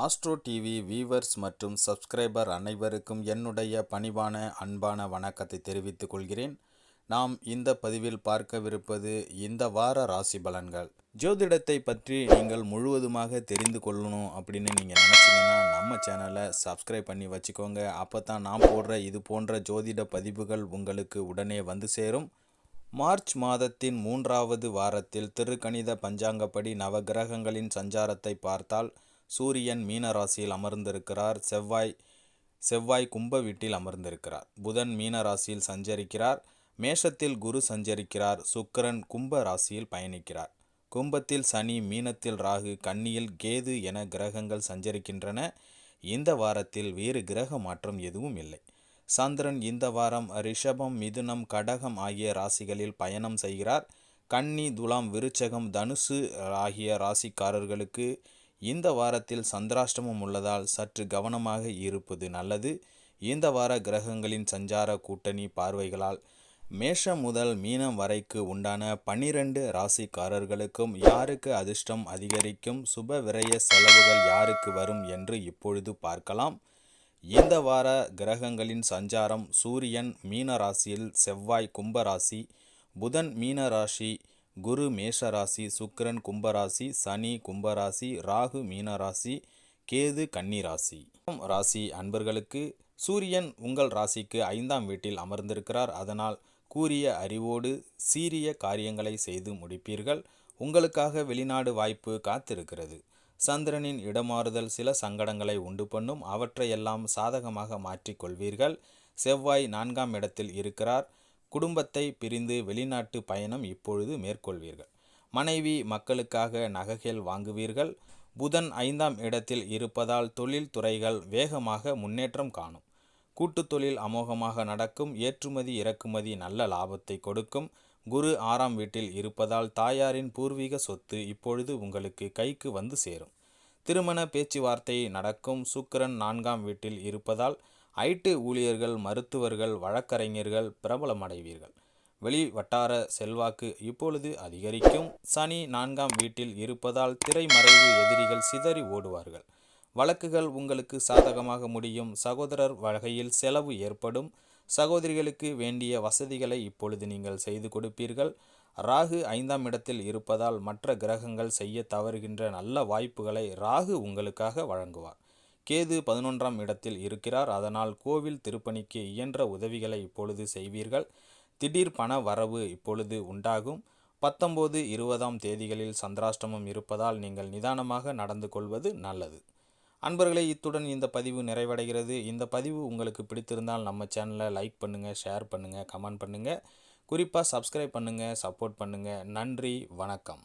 Astro TV viewers மற்றும் subscriber அனைவருக்கும் என்னுடைய பணிவான அன்பான வணக்கத்தை தெரிவித்துக் கொள்கிறேன். நாம் இந்த பதிவில் பார்க்கவிருப்பது இந்த வார ராசி பலன்கள். ஜோதிடத்தை பற்றி நீங்கள் முழுவதுமாக தெரிந்து கொள்ளணும் அப்படின்னு நீங்கள் நினச்சிங்கன்னா நம்ம சேனலை சப்ஸ்கிரைப் பண்ணி வச்சுக்கோங்க. அப்போ தான் நான் போடுற இது போன்ற ஜோதிட பதிவுகள் உங்களுக்கு உடனே வந்து சேரும். மார்ச் மாதத்தின் மூன்றாவது வாரத்தில் திருக்கணித பஞ்சாங்கப்படி நவகிரகங்களின் சஞ்சாரத்தை பார்த்தால் சூரியன் மீன ராசியில் அமர்ந்திருக்கிறார். செவ்வாய் செவ்வாய் கும்ப வீட்டில் அமர்ந்திருக்கிறார். புதன் மீன ராசியில் சஞ்சரிக்கிறார். மேஷத்தில் குரு சஞ்சரிக்கிறார். சுக்கிரன் கும்ப ராசியில் பயணிக்கிறார். கும்பத்தில் சனி மீனத்தில் ராகு கன்னியில் கேது என கிரகங்கள் சஞ்சரிக்கின்றன. இந்த வாரத்தில் வேறு கிரக மாற்றம் எதுவும் இல்லை. சந்திரன் இந்த வாரம் ரிஷபம் மிதுனம் கடகம் ஆகிய ராசிகளில் பயணம் செய்கிறார். கன்னி துலாம் விருச்சகம் தனுசு ஆகிய ராசிக்காரர்களுக்கு இந்த வாரத்தில் சந்திராஷ்டமம் உள்ளதால் சற்று கவனமாக இருப்பது நல்லது. இந்த வார கிரகங்களின் சஞ்சார கூட்டணி பார்வைகளால் மேஷம் முதல் மீனம் வரைக்கு உண்டான பன்னிரண்டு ராசிக்காரர்களுக்கும் யாருக்கு அதிர்ஷ்டம் அதிகரிக்கும் சுப விரய செலவுகள் யாருக்கு வரும் என்று இப்பொழுது பார்க்கலாம். இந்த வார கிரகங்களின் சஞ்சாரம் சூரியன் மீன ராசியில் செவ்வாய் கும்பராசி புதன் மீன ராசி குரு மேஷராசி சுக்கிரன் கும்பராசி சனி கும்பராசி ராகு மீனராசி கேது கன்னிராசி. ராசி அன்பர்களுக்கு சூரியன் உங்கள் ராசிக்கு ஐந்தாம் வீட்டில் அமர்ந்திருக்கிறார். அதனால் கூறிய அறிவோடு சீரிய காரியங்களை செய்து முடிப்பீர்கள். உங்களுக்காக வெளிநாடு வாய்ப்பு காத்திருக்கிறது. சந்திரனின் இடமாறுதல் சில சங்கடங்களை உண்டு பண்ணும். அவற்றையெல்லாம் சாதகமாக மாற்றிக்கொள்வீர்கள். செவ்வாய் நான்காம் இடத்தில் இருக்கிறார். குடும்பத்தை பிரிந்து வெளிநாட்டு பயணம் இப்பொழுது மேற்கொள்வீர்கள். மனைவி மக்களுக்காக நகைகள் வாங்குவீர்கள். புதன் ஐந்தாம் இடத்தில் இருப்பதால் தொழில் துறைகள் வேகமாக முன்னேற்றம் காணும். கூட்டுத் தொழில் அமோகமாக நடக்கும். ஏற்றுமதி இறக்குமதி நல்ல லாபத்தை கொடுக்கும். குரு ஆறாம் வீட்டில் இருப்பதால் தாயாரின் பூர்வீக சொத்து இப்பொழுது உங்களுக்கு கைக்கு வந்து சேரும். திருமண பேச்சுவார்த்தை நடக்கும். சுக்கிரன் நான்காம் வீட்டில் இருப்பதால் ஐடி ஊழியர்கள் மருத்துவர்கள் வழக்கறிஞர்கள் பிரபலமடைவீர்கள். வெளி வட்டார செல்வாக்கு இப்பொழுது அதிகரிக்கும். சனி நான்காம் வீட்டில் இருப்பதால் திரைமறைவு எதிரிகள் சிதறி ஓடுவார்கள். வழக்குகள் உங்களுக்கு சாதகமாக முடியும். சகோதரர் வகையில் செலவு ஏற்படும். சகோதரிகளுக்கு வேண்டிய வசதிகளை இப்பொழுது நீங்கள் செய்து கொடுப்பீர்கள். ராகு ஐந்தாம் இடத்தில் இருப்பதால் மற்ற கிரகங்கள் செய்ய தவறுகின்ற நல்ல வாய்ப்புகளை ராகு உங்களுக்காக வழங்குவார். கேது பதினொன்றாம் இடத்தில் இருக்கிறார். அதனால் கோவில் திருப்பணிக்கு இயன்ற உதவிகளை இப்பொழுது செய்வீர்கள். திடீர் பண வரவு இப்பொழுது உண்டாகும். பத்தொம்போது இருபதாம் தேதிகளில் சந்திராஷ்டமம் இருப்பதால் நீங்கள் நிதானமாக நடந்து கொள்வது நல்லது. அன்பர்களே இத்துடன் இந்த பதிவு நிறைவடைகிறது. இந்த பதிவு உங்களுக்கு பிடித்திருந்தால் நம்ம சேனலை லைக் பண்ணுங்கள் ஷேர் பண்ணுங்கள் கமெண்ட் பண்ணுங்கள் குறிப்பாக சப்ஸ்கிரைப் பண்ணுங்கள் சப்போர்ட் பண்ணுங்கள் நன்றி வணக்கம்.